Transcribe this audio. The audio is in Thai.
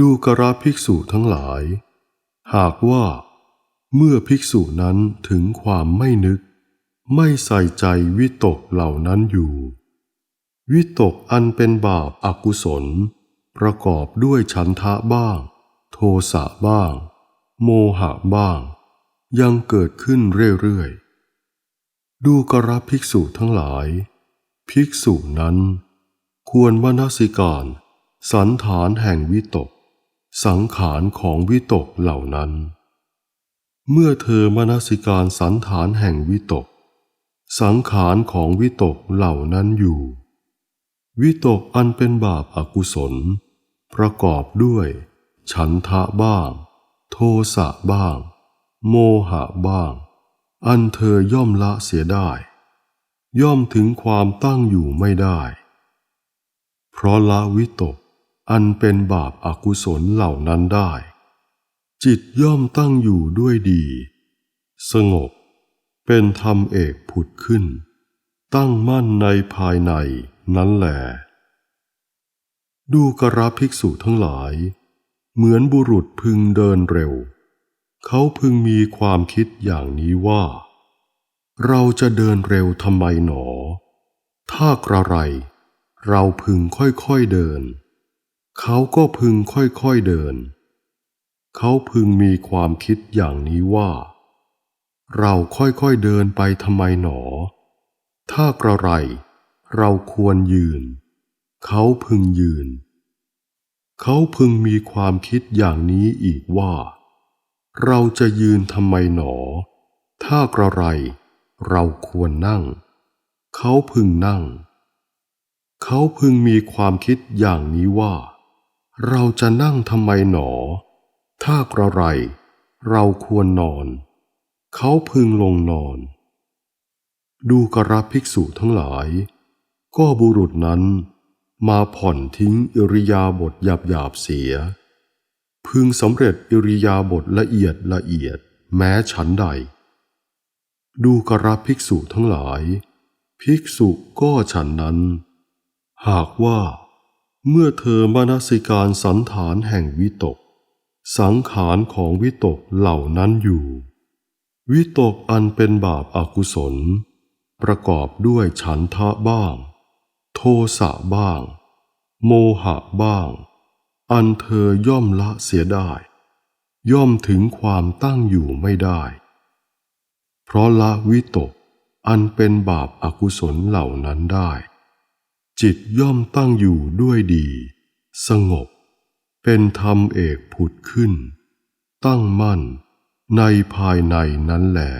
ดูกระภิกษุทั้งหลาย หากว่าเมื่อภิกษุนั้นถึงความไม่นึก ไม่ใส่ใจวิตกเหล่านั้นอยู่ วิตกอันเป็นบาปอากุศล ประกอบด้วยฉันทะบ้าง โทสะบ้าง โมหะบ้าง ยังเกิดขึ้นเรื่อยๆ ดูกระภิกษุทั้งหลาย ภิกษุนั้น ควรมนสิการ สันฐานแห่งวิตก สังขารของวิตกเหล่านั้น เมื่อเธอมนสิการสันฐานแห่งวิตก สังขารของวิตกเหล่านั้นอยู่ วิตกอันเป็นบาปอากุศล ประกอบด้วย ฉันทะบ้าง โทสะบ้าง โมหะบ้าง อันเธอย่อมละเสียได้ ย่อมถึงความตั้งอยู่ไม่ได้ เพราะละวิตก อันเป็นบาปอากุศลเหล่านั้นได้ จิตย่อมตั้งอยู่ด้วยดี สงบ เป็นธรรมเอกผุดขึ้น ตั้งมั่นในภายในนั้นแหลดูกระภิกษุทั้งหลาย เหมือนบุรุษพึงเดินเร็ว เขาพึงมีความคิดอย่างนี้ว่า เราจะเดินเร็วทำไมหนอ ถ้ากระไร เราพึงค่อยๆเดิน เขาก็พึงค่อยๆเดิน เขาพึงมีความคิดอย่างนี้ว่า เราค่อยๆเดินไปทำไมหนอ ถ้ากระไร เราควรยืน เขาพึงยืน เขาพึงมีความคิดอย่างนี้อีกว่า เราจะยืนทำไมหนอ ถ้ากระไร เราควรนั่ง เขาพึงนั่ง เขาพึงมีความคิดอย่างนี้ว่า เราจะนั่งทำไมหนอ ถ้ากระไรเราควรนอน เขาพึงลงนอน ดูกระภิกษุทั้งหลาย ก็บุรุษนั้น มาผ่อนทิ้งอิริยาบถหยาบหยาบเสีย พึงสำเร็จอิริยาบถละเอียดละเอียดแม้ฉันใด ดูกระภิกษุทั้งหลาย ภิกษุก็ฉันนั้น หากว่า เมื่อเธอมนสิการสันฐานแห่งวิตก สังขารของวิตกเหล่านั้นอยู่ วิตกอันเป็นบาปอากุศล ประกอบด้วยฉันทะบ้าง โทสะบ้าง โมหะบ้าง อันเธอย่อมละเสียได้ ย่อมถึงความตั้งอยู่ไม่ได้ เพราะละวิตกอันเป็นบาปอากุศลเหล่านั้นได้ จิตย่อมตั้งอยู่ด้วยดี สงบ เป็นธรรมเอกผุดขึ้น ตั้งมั่นในภายในนั้นแหละ